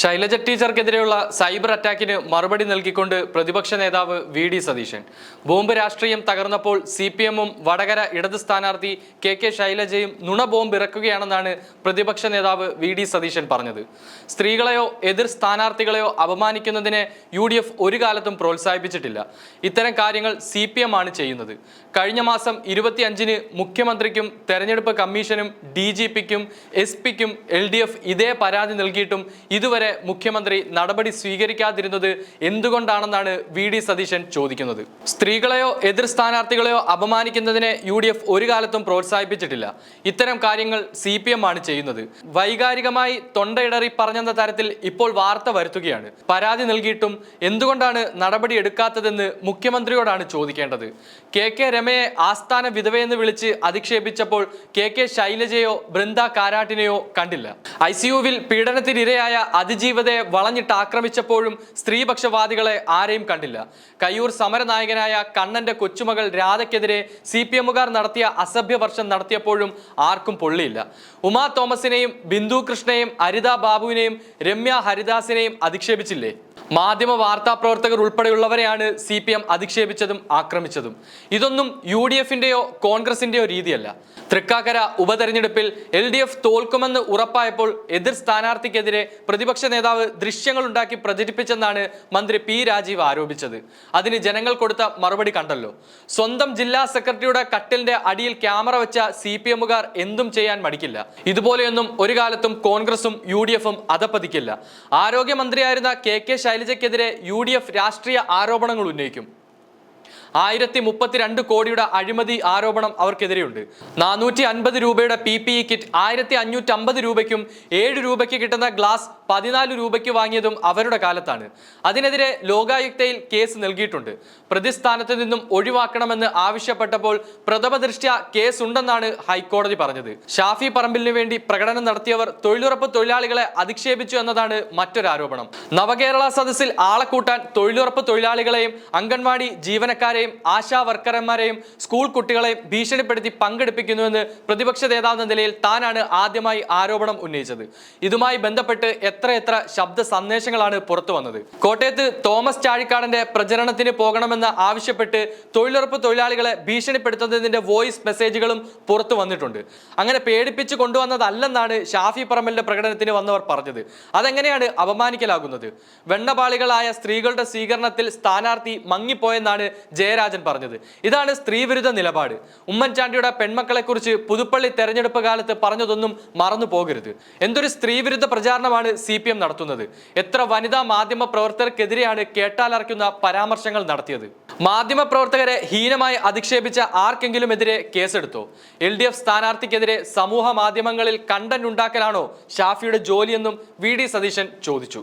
Shailaja ടീച്ചർക്കെതിരെയുള്ള cyber അറ്റാക്കിന് മറുപടി നൽകിക്കൊണ്ട് പ്രതിപക്ഷ നേതാവ് വി ഡി സതീശൻ. ബോംബ് രാഷ്ട്രീയം തകർന്നപ്പോൾ സി പി എമ്മും വടകര ഇടത് സ്ഥാനാർത്ഥി കെ കെ ശൈലജയും നുണ ബോംബ് ഇറക്കുകയാണെന്നാണ് പ്രതിപക്ഷ നേതാവ് വി ഡി സതീശൻ പറഞ്ഞത്. സ്ത്രീകളെയോ എതിർ സ്ഥാനാർത്ഥികളെയോ അപമാനിക്കുന്നതിനെ യു ഡി എഫ് ഒരു കാലത്തും പ്രോത്സാഹിപ്പിച്ചിട്ടില്ല. ഇത്തരം കാര്യങ്ങൾ സി പി എം ആണ് ചെയ്യുന്നത്. കഴിഞ്ഞ മാസം ഇരുപത്തിയഞ്ചിന് മുഖ്യമന്ത്രിക്കും തെരഞ്ഞെടുപ്പ് കമ്മീഷനും ഡി ജി പിക്കും എസ് പിക്കും എൽ ഡി എഫ് ഇതേ പരാതി നൽകിയിട്ടും ഇതുവരെ മുഖ്യമന്ത്രി നടപടി സ്വീകരിക്കാതിരുന്നത് എന്തുകൊണ്ടാണെന്നാണ് വി ഡി സതീശൻ ചോദിക്കുന്നത്? സ്ത്രീകളെയോ എതിർ സ്ഥാനാർത്ഥികളെയോ അപമാനിക്കുന്നതിനെ യു ഡി എഫ് ഒരു കാലത്തും പ്രോത്സാഹിപ്പിച്ചിട്ടില്ല. ഇത്തരം കാര്യങ്ങൾ സി പി എം ആണ് ചെയ്യുന്നത്. വൈകാരികമായി തൊണ്ടയിടറി പറഞ്ഞെന്ന തരത്തിൽ ഇപ്പോൾ വാർത്ത വരുത്തുകയാണ്. പരാതി നൽകിയിട്ടും എന്തുകൊണ്ടാണ് നടപടി എടുക്കാത്തതെന്ന് മുഖ്യമന്ത്രിയോടാണ് ചോദിക്കേണ്ടത്. കെ കെ രമയെ ആസ്ഥാന വിധവയെന്ന് വിളിച്ച് അധിക്ഷേപിച്ചപ്പോൾ കെ കെ ശൈലജയോ ബൃന്ദ കാരാട്ടിനെയോ കണ്ടില്ല. ഐ സിയുവിൽ പീഡനത്തിനിരയായ അതിജീവതയെ വളഞ്ഞിട്ട് ആക്രമിച്ചപ്പോഴും സ്ത്രീപക്ഷവാദികളെ ആരെയും കണ്ടില്ല. കയ്യൂർ സമരനായകനായ കണ്ണന്റെ കൊച്ചുമകൾ രാധയ്ക്കെതിരെ സി പി എമ്മുകാർ നടത്തിയ അസഭ്യവർഷം നടത്തിയപ്പോഴും ആർക്കും പൊള്ളിയില്ല. ഉമാ തോമസിനെയും ബിന്ദു കൃഷ്ണയെയും അരിത ബാബുവിനെയും രമ്യ ഹരിദാസിനെയും അധിക്ഷേപിച്ചില്ലേ? മാധ്യമ വാർത്താ പ്രവർത്തകർ ഉൾപ്പെടെയുള്ളവരെയാണ് സി പി എം അധിക്ഷേപിച്ചതും ആക്രമിച്ചതും. ഇതൊന്നും യു ഡി എഫിന്റെയോ കോൺഗ്രസിന്റെയോ രീതിയല്ല. തൃക്കാക്കര ഉപതെരഞ്ഞെടുപ്പിൽ എൽ ഡി എഫ് തോൽക്കുമെന്ന് ഉറപ്പായപ്പോൾ എതിർ സ്ഥാനാർത്ഥിക്കെതിരെ പ്രതിപക്ഷ നേതാവ് ദൃശ്യങ്ങൾ ഉണ്ടാക്കി പ്രചരിപ്പിച്ചെന്നാണ് മന്ത്രി പി രാജീവ് ആരോപിച്ചത്. അതിന് ജനങ്ങൾ കൊടുത്ത മറുപടി കണ്ടല്ലോ. സ്വന്തം ജില്ലാ സെക്രട്ടറിയുടെ കട്ടിലിന്റെ അടിയിൽ ക്യാമറ വെച്ച സി പി എമ്മുകാർ എന്തും ചെയ്യാൻ മടിക്കില്ല. ഇതുപോലെയൊന്നും ഒരു കാലത്തും കോൺഗ്രസും യു ഡി എഫും അതപ്പതിക്കില്ല ആരോഗ്യമന്ത്രിയായിരുന്ന കെ കെ ശൈലജയ്ക്കെതിരെ യു രാഷ്ട്രീയ ആരോപണങ്ങൾ ഉന്നയിക്കും. ആയിരത്തി മുപ്പത്തിരണ്ട് കോടിയുടെ അഴിമതി ആരോപണം അവർക്കെതിരെയുണ്ട്. നാനൂറ്റി അൻപത് രൂപയുടെ പി പി ഇ കിറ്റ് ആയിരത്തി അഞ്ഞൂറ്റി അമ്പത് രൂപയ്ക്കും ഏഴ് രൂപയ്ക്ക് കിട്ടുന്ന ഗ്ലാസ് പതിനാല് രൂപയ്ക്ക് വാങ്ങിയതും അവരുടെ കാലത്താണ്. അതിനെതിരെ ലോകായുക്തയിൽ കേസ് നൽകിയിട്ടുണ്ട്. പ്രതിസ്ഥാനത്ത് നിന്നും ഒഴിവാക്കണമെന്ന് ആവശ്യപ്പെട്ടപ്പോൾ പ്രഥമ ദൃഷ്ട്യ കേസ് ഉണ്ടെന്നാണ് ഹൈക്കോടതി പറഞ്ഞത്. ഷാഫി പറമ്പിലിന് വേണ്ടി പ്രകടനം നടത്തിയവർ തൊഴിലുറപ്പ് തൊഴിലാളികളെ അധിക്ഷേപിച്ചു എന്നതാണ് മറ്റൊരു ആരോപണം നവകേരള സദസ്സിൽ ആളെ കൂട്ടാൻ തൊഴിലുറപ്പ് തൊഴിലാളികളെയും അംഗൻവാടി ജീവനക്കാരെയും ആശാ വർക്കർമാരെയും സ്കൂൾ കുട്ടികളെയും ഭീഷണിപ്പെടുത്തി പങ്കെടുപ്പിക്കുന്നുവെന്ന് പ്രതിപക്ഷ നേതാവെന്ന നിലയിൽ താനാണ് ആദ്യമായി ആരോപണം ഉന്നയിച്ചത്. ഇതുമായി ബന്ധപ്പെട്ട് എത്ര എത്ര ശബ്ദ സന്ദേശങ്ങളാണ് പുറത്തു വന്നത്. കോട്ടയത്ത് തോമസ് ചാഴിക്കാടന്റെ പ്രചരണത്തിന് പോകണമെന്ന് ആവശ്യപ്പെട്ട് തൊഴിലുറപ്പ് തൊഴിലാളികളെ ഭീഷണിപ്പെടുത്തുന്നതിന്റെ വോയിസ് മെസ്സേജുകളും പുറത്തു വന്നിട്ടുണ്ട്. അങ്ങനെ പേടിപ്പിച്ച് കൊണ്ടുവന്നതല്ലെന്നാണ് ഷാഫി പറമ്പലിന്റെ പ്രകടനത്തിന് വന്നവർ പറഞ്ഞത്. അതെങ്ങനെയാണ് അപമാനിക്കലാകുന്നത്? വെണ്ണപാളികളായ സ്ത്രീകളുടെ സ്വീകരണത്തിൽ സ്ഥാനാർത്ഥി മങ്ങിപ്പോയെന്നാണ് ജയരാജൻ പറഞ്ഞത്. ഇതാണ് സ്ത്രീവിരുദ്ധ നിലപാട്. ഉമ്മൻചാണ്ടിയുടെ പെൺമക്കളെക്കുറിച്ച് പുതുപ്പള്ളി തെരഞ്ഞെടുപ്പ് കാലത്ത് പറഞ്ഞതൊന്നും മറന്നു പോകരുത്. എന്തൊരു സ്ത്രീവിരുദ്ധ പ്രചാരണമാണ് സി പി എം നടത്തുന്നത്. എത്ര വനിതാ മാധ്യമ പ്രവർത്തകർക്കെതിരെയാണ് കേട്ടാലറയ്ക്കുന്ന പരാമർശങ്ങൾ നടത്തിയത്. മാധ്യമ പ്രവർത്തകരെ ഹീനമായി അധിക്ഷേപിച്ച ആർക്കെങ്കിലും എതിരെ കേസെടുത്തോ? എൽ ഡി എഫ് സ്ഥാനാർത്ഥിക്കെതിരെ സമൂഹ മാധ്യമങ്ങളിൽ കണ്ടന്റ് ഉണ്ടാക്കലാണോ ഷാഫിയുടെ ജോലിയെന്നും വി ഡി സതീശൻ ചോദിച്ചു.